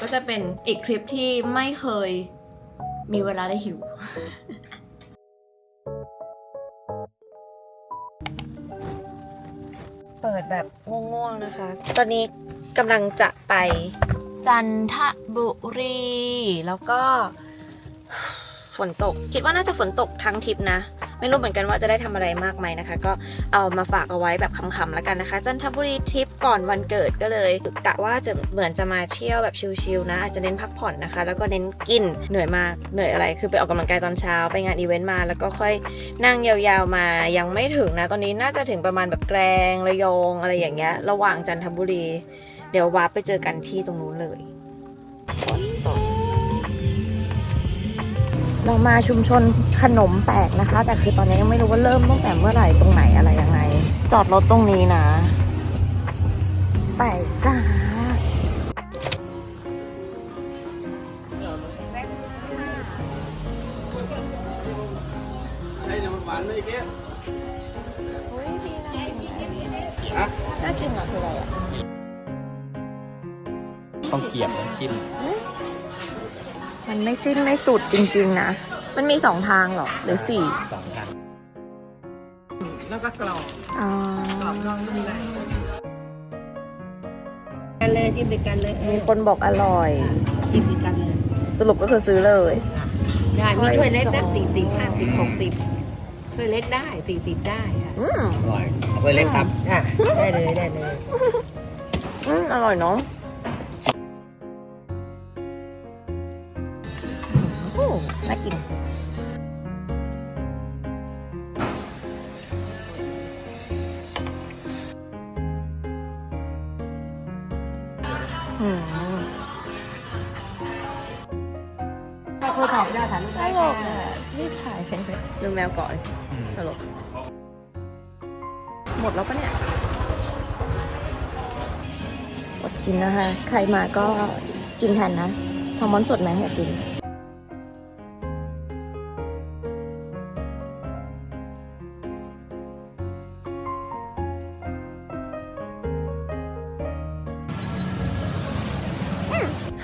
ก็จะเป็นอีกทริปที่ไม่เคยมีเวลาได้หิว เปิดแบบง่วงๆนะคะ ตอนนี้กำลังจะไปจันทบุรี แล้วก็ฝนตก คิดว่าน่าจะฝนตกทั้งทริปนะ ไม่รู้เหมือนกันว่าจะได้ทำอะไรมากไหมนะคะ ก็เอามาฝากเอาไว้แบบขำๆแล้วกันนะคะ จันทบุรีทริปก่อนวันเกิดก็เลยกะว่าจะเหมือนจะมาเที่ยวแบบชิลๆนะ อาจจะเน้นพักผ่อนนะคะ แล้วก็เน้นกินเหนื่อยมากเหนื่อยอะไร คือไปออกกำลังกายตอนเช้าไปงานอีเวนต์มา แล้วก็ค่อยนั่งยาวๆมายังไม่ถึงนะ ตอนนี้น่าจะถึงประมาณแบบแกลงระยองอะไรอย่างเงี้ยระหว่างจันทบุรี เดี๋ยววาร์ปไปเจอกันที่ตรงนู้นเลย เรามาชุมชนขนมแปลกนะคะ แต่คือตอนนี้ยังไม่รู้ว่าเริ่มตั้งแต่เมื่อไหร่ตรงไหนอะไรยังไง จอดรถตรงนี้นะ ไปจ้าไอ้เนี่ยมันหวานไหมไอ้เกี้ยอุ้ยพี่น่ากินฮะน่ากินเหรอคืออะไรอะต้องเกียบน้ำจิ้ม มันไม่สิ้นไม่สุดจริง ๆ นะ มันมีสองทางเหรอหรือสี่สองทางแล้วก็กรอบอ๋อกรอบนอกนุ่มในกันเลยจิ้มด้วยกันเลยเอมีอคนบอกอร่อย จิ้มด้วยกันเลยสรุปก็คือซื้อเลยได้มีถ้วยเล็กได้สองสี่สิบห้าสิบหกสิบถ้วยเล็กได้สี่สิบได้ค่ะอืมอร่อยเอาไปเลยครับ อะได้เลยได้เลย อืมอร่อยเนาะ ก่อนตลก หมดแล้วปะเนี่ยอดกินนะคะ ใครมาก็กินทันนะทองม้อนสดไหมอยากกิน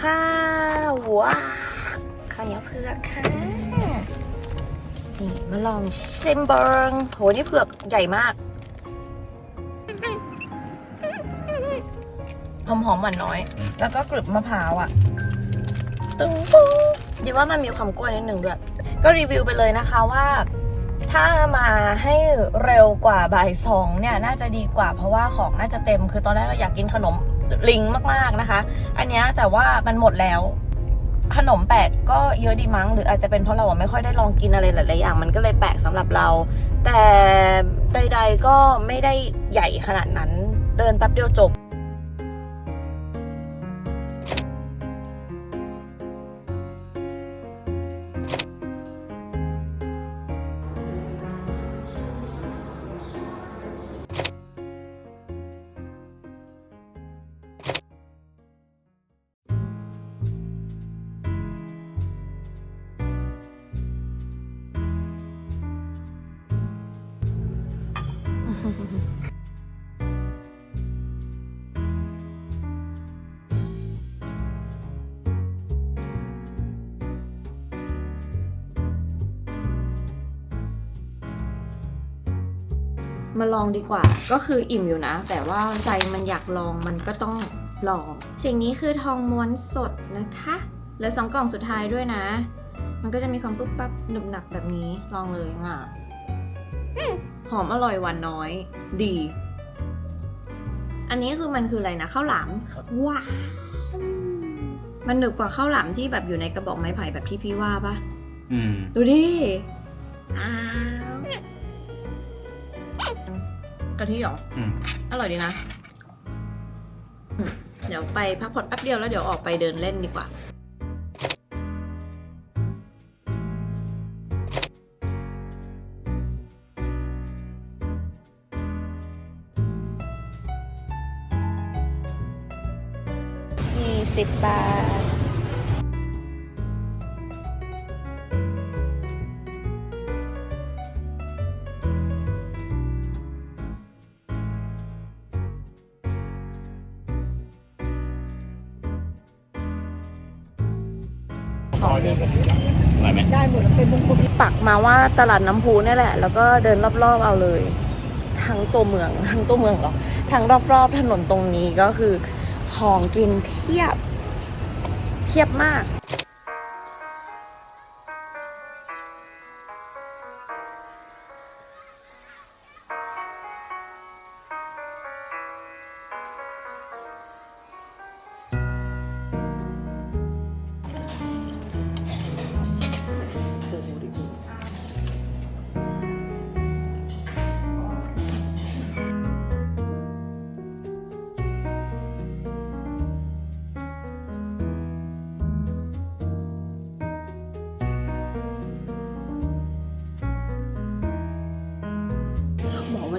ข้าวว้าข้าวเหนียวเผือกค่ะนี่ มาลองชิมเบิงโหนี่เผือกใหญ่มาก หอมหอมๆหวานน้อย แล้วก็กรึบมะพร้าวอะ ตึงปุ้งดีว่ามันมีความกล้วยนิดหนึ่งด้วย ก็รีวิวไปเลยนะคะว่าถ้ามาให้เร็วกว่าบ่ายสองเนี่ยน่าจะดีกว่า เพราะว่าของน่าจะเต็ม คือตอนแรกก็อยากกินขนมลิงมากๆนะคะ อันเนี้ยแต่ว่ามันหมดแล้ว ขนมแปลกก็เยอะดีมั้ง หรืออาจจะเป็นเพราะเราไม่ค่อยได้ลองกินอะไรหลายๆอย่าง มันก็เลยแปลกสำหรับเรา แต่ใด ๆก็ไม่ได้ใหญ่ขนาดนั้น เดินแป๊บเดียวจบ มาลองดีกว่า ก็คืออิ่มอยู่นะ แต่ว่าใจมันอยากลองมันก็ต้องลอง สิ่งนี้คือทองม้วนสดนะคะเหลือสองกล่องสุดท้ายด้วยนะ มันก็จะมีความปุ๊บปั๊บหนึบหนับแบบนี้ลองเลยอะอืมหอมอร่อยหวานน้อย ดี อันนี้คือมันคืออะไรนะข้าวหลามว้าวมันหนึบกว่าข้าวหลามที่แบบอยู่ในกระบอกไม้ไผ่แบบที่พี่ว่าปะอืมดูดิอ้าวกะทิเหรอ อืมอร่อยดีนะอืมเดี๋ยวไปพักผ่อนแป๊บเดียวแล้วเดี๋ยวออกไปเดินเล่นดีกว่า ยี่สิบบาท หมดเป็นมงคลปักมาว่าตลาดน้ำพูนี่แหละ แล้วก็เดินรอบๆเอาเลย ทั้งตัวเมืองทั้งตัวเมืองหรอทั้งรอบๆถนนตรงนี้ก็คือของกินเพียบเพียบมาก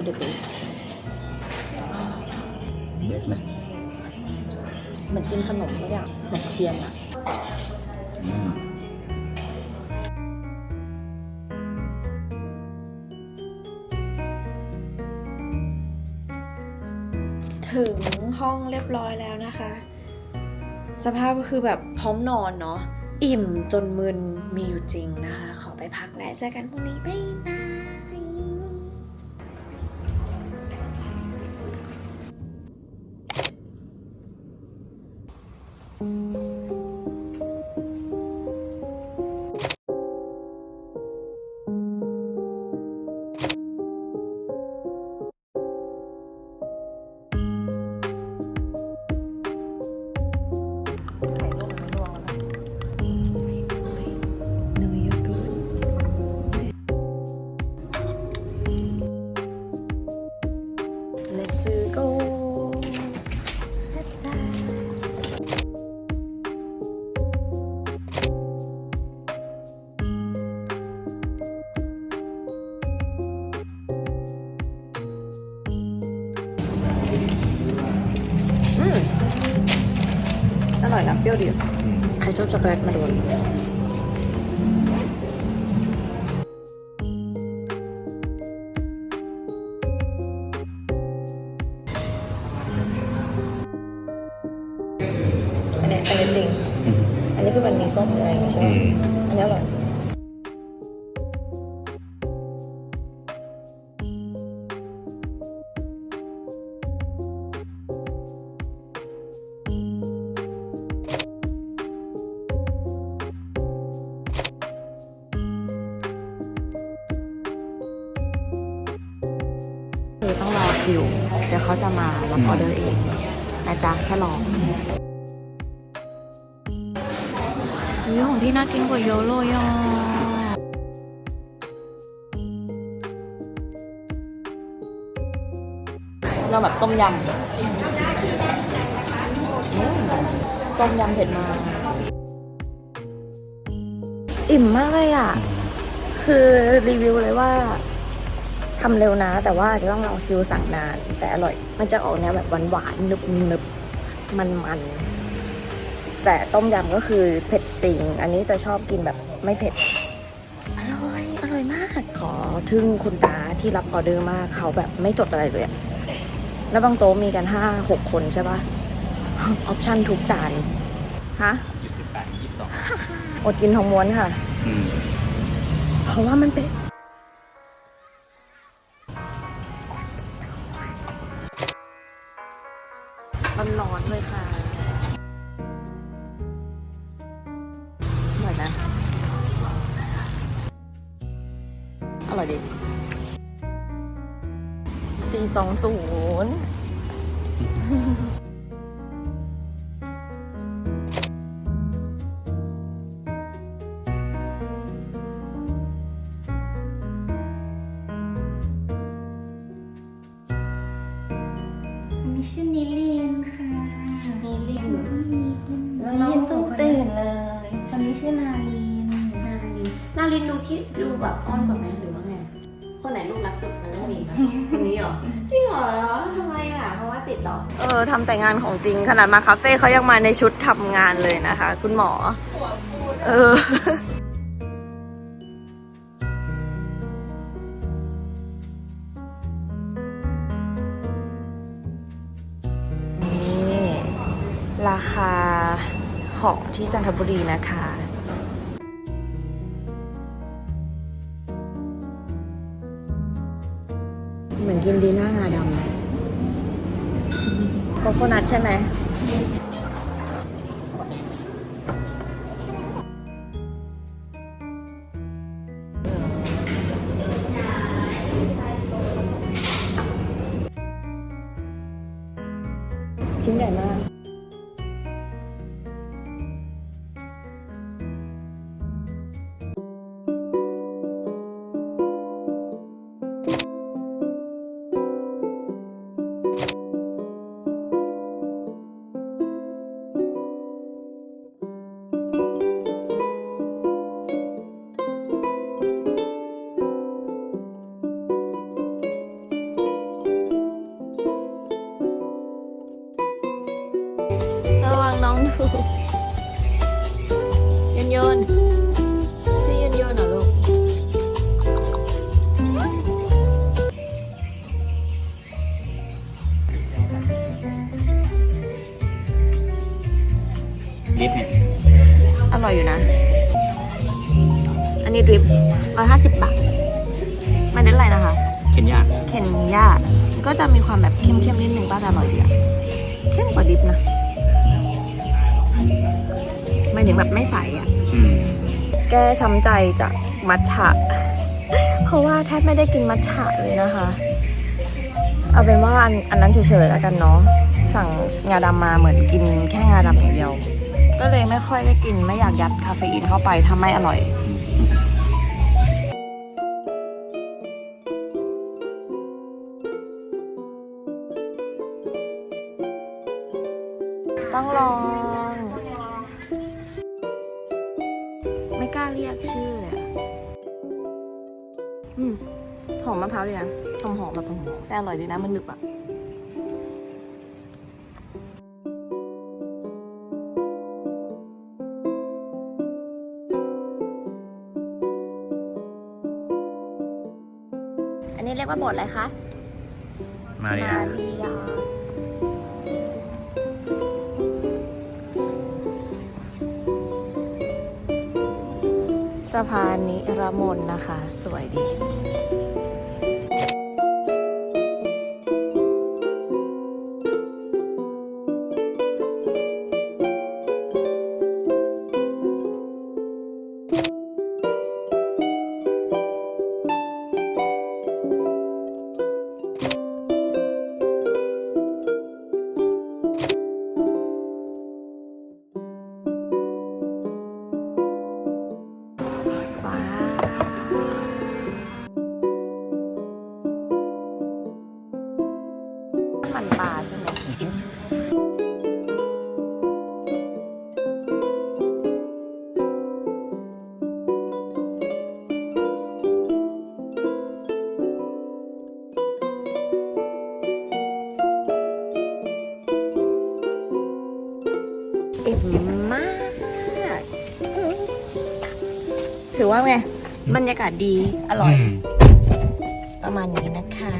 บอกว่าเดอะเบสเบสไหมเหมือนกินขนมสักอย่างขนมเทียนอะอืมถึงห้องเรียบร้อยแล้วนะคะ สภาพก็คือแบบพร้อมนอนเนาะ อิ่มจนมึนมีอยู่จริงนะคะ ขอไปพักและเจอกันพรุ่งนี้ บ๊ายบาย ไอร่อยนะเปรี้ยวดีอืมใครชอบช็อกโกแลตมาโด คิว เดี๋ยวเขาจะมารับออเดอร์เองนะจ๊ะแค่รอนี่ของพี่น่ากินกว่าเยอะเลยอะเราแบบต้มยำอืมต้มยำเผ็ดมาก อิ่มมากเลยอะ คือรีวิวเลยว่า ทำเร็วนะ แต่ว่าจะต้องรอคิวสั่งนาน แต่อร่อย มันจะออกแนวแบบหวานๆนึบนึบมันมันๆ แต่ต้มยำก็คือเผ็ดจริง อันนี้จะชอบกินแบบไม่เผ็ด อร่อย อร่อยมาก ขอทึ่งคุณตาที่รับออเดอร์มากเขาแบบไม่จดอะไรเลยอะแล้วบางโต๊ะมีกันห้าหกคนใช่ปะออปชั่นทุกจานฮะยี่สิบแปดยี่สิบสองอดกินทองม้วนค่ะอืมเพราะว่ามันเป็น สี่สองศูนย์มิชื่อนิลินค่ะมีลิงนิลินเพิ่งตื่นเลยคนนี้ชื่อนาลินนาลินนารินดูคิดดูแบบอ้อนกว่าแม่หรือว่าไง คนไหนลูกรักสุดมันต้องมีนะคนนี้เหรอ จริงเหรอทำไมอะ เพราะว่าติดเหรอ เออทำแต่งานของจริงขนาดมาคาเฟ่เขายังมาในชุดทำงานเลยนะคะ คุณหมอ เออ นี่ ราคาของที่จันทบุรีนะคะ เหมือนกินดีน่างาดำโคโคนัทใช่ไหม ลิฟต์เนี่ยอร่อยอยู่นะ อันนี้ดริปร้อยห้าสิบบาทไม่ได้อะไรนะคะเคนยาเคนยาก็จะมีความแบบเข้มๆนิดนึงป้าแต่อร่อยดีอะเข้มกว่าดิฟนะหมายถึงแบบไม่ใสอะอืมแก้ช้ำใจจากมัทฉะ เพราะว่าแทบไม่ได้กินมัทฉะเลยนะคะ เอาเป็นว่าอันอันนั้นเฉยๆแล้วกันเนาะสั่งงาดำมาเหมือนกินแค่งาดำอย่างเดียว ก็เลยไม่ค่อยได้กินไม่อยากยัดคาเฟอีนเข้าไปถ้าไม่อร่อย ต้องลอง ไม่กล้าเรียกชื่อเลยอะอืมหอมมะพร้าวดีนะหอมหอมแบบหอมแต่อร่อยดีนะมันหนึบอะ อันนี้เรียกว่าบทอะไรคะ มาเลยมาริยาสะพานนิรมนนะคะ สวยดี รรยากาศดี อร่อย ประมาณนี้นะคะ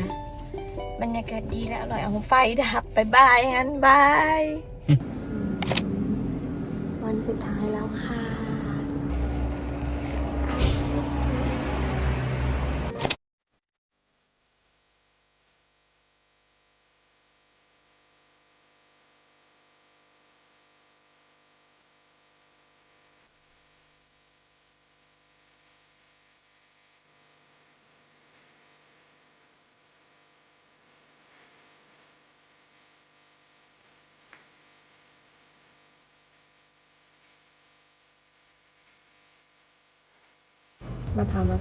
บรรยากาศดีและอร่อยเอาไฟดับบ๊ายบายงั้นบาย วันสุดท้ายแล้วค่ะ มาพร้าวมะ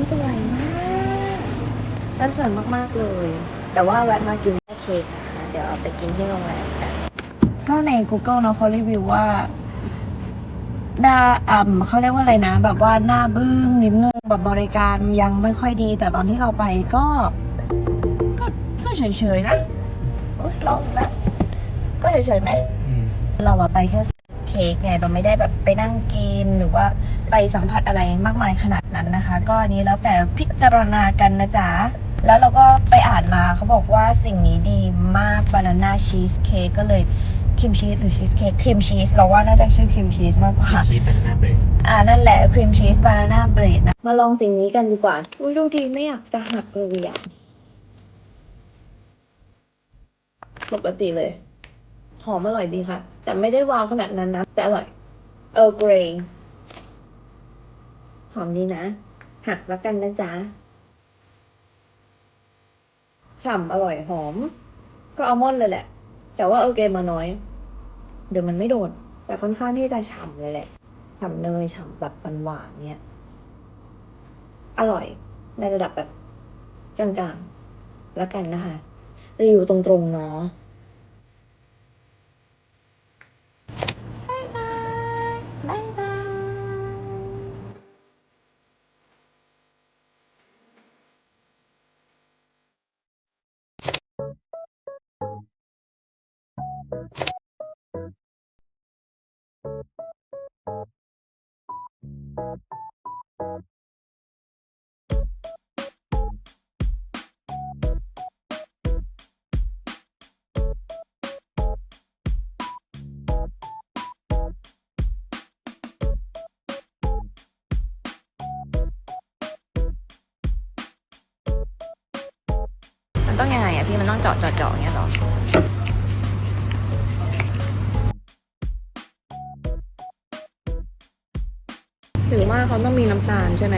พร้าวสวยมากร้านสวยมากๆเลย แต่ว่าแวะมากินแค่เค้กนะคะเดี๋ยวเอาไปกินที่โรงแรมกันก็ใน Google เนาะเขารีวิวว่าหน้าอ่ำเขาเรียกว่าอะไรนะ แบบว่าหน้าบึ้งนิดนึงแบบบริการยังไม่ค่อยดี แต่ตอนที่เราไปก็ ก็ก็เฉยๆนะโอ๊ยลองนะก็เฉยๆไหมเราอะไปแค่ เค้กไงเราไม่ได้แบบไปนั่งกินหรือว่าไปสัมผัสอะไรมากมายขนาดนั้นนะคะ ก็อันนี้แล้วแต่พิจารณากันนะจ๊ะแล้วเราก็ไปอ่านมาเขาบอกว่าสิ่งนี้ดีมากบานาน่าชีสเค้กก็เลยครีมชีสหรือชีสเค้กครีมชีสเราว่าน่าจะชื่อครีมชีสมากกว่าชีสเป็นหน้าเบรกอ่านั่นแหละครีมชีสบานาน่าเบรดนะมาลองสิ่งนี้กันดีกว่าอุ้ยดูดีไม่อยากจะหักเลยอะปกติเลย หอมอร่อยดีค่ะ แต่ไม่ได้วาวขนาดนั้นนะ แต่อร่อย เออเกรย์หอมดีนะ หักแล้วกันนะจ๊ะฉ่ำอร่อยหอม ก็อัลมอนด์เลยแหละ แต่ว่าเออเกรย์มาน้อย เดี๋ยวมันไม่โดด แต่ค่อนข้างที่จะฉ่ำเลยแหละฉ่ำเนยฉ่ำแบบหวานๆเนี่ย อร่อยในระดับแบบกลางๆแล้วกันนะคะ รีวิวตรงๆเนาะ ต้องยังไงอะพี่มันต้องเจาะเจาะเจาะอย่างเงี้ยหรอ ถือว่าเขาต้องมีน้ำตาลใช่ไหม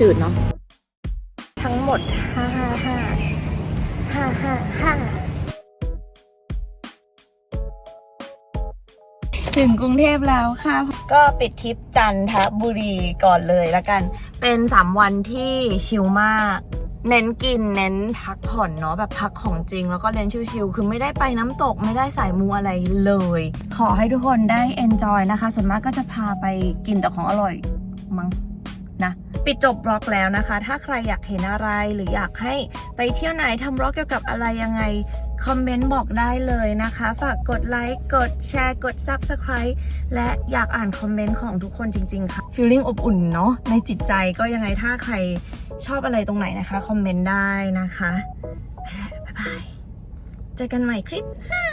จืดเนาะทั้งหมดห้าห้าห้าห้าห้าห้าถึงกรุงเทพแล้วค่ะ ก็ปิดทริปจันทบุรีก่อนเลยละกัน เป็นสามวันที่ชิลมาก เน้นกินเน้นพักผ่อนเนาะแบบพักของจริง แล้วก็เล่นชิลๆคือไม่ได้ไปน้ำตกไม่ได้สายมูอะไรเลย ขอให้ทุกคนได้ enjoy นะคะ ส่วนมากก็จะพาไปกินแต่ของอร่อยมั้งนะปิดจบบล็อกแล้วนะคะ ถ้าใครอยากเห็นอะไรหรืออยากให้ไปเที่ยวไหนทำบล็อกเกี่ยวกับอะไรยังไง คอมเมนต์บอกได้เลยนะคะ ฝากกดไลค์กดแชร์กด Subscribe และอยากอ่านคอมเมนต์ของทุกคนจริง ๆ ค่ะ feeling อบอุ่นเนาะในจิตใจก็ยังไงถ้าใคร ชอบอะไรตรงไหนนะคะ คอมเมนต์ได้นะคะไปแล้วบ๊ายบาย เจอกันใหม่คลิปหน้า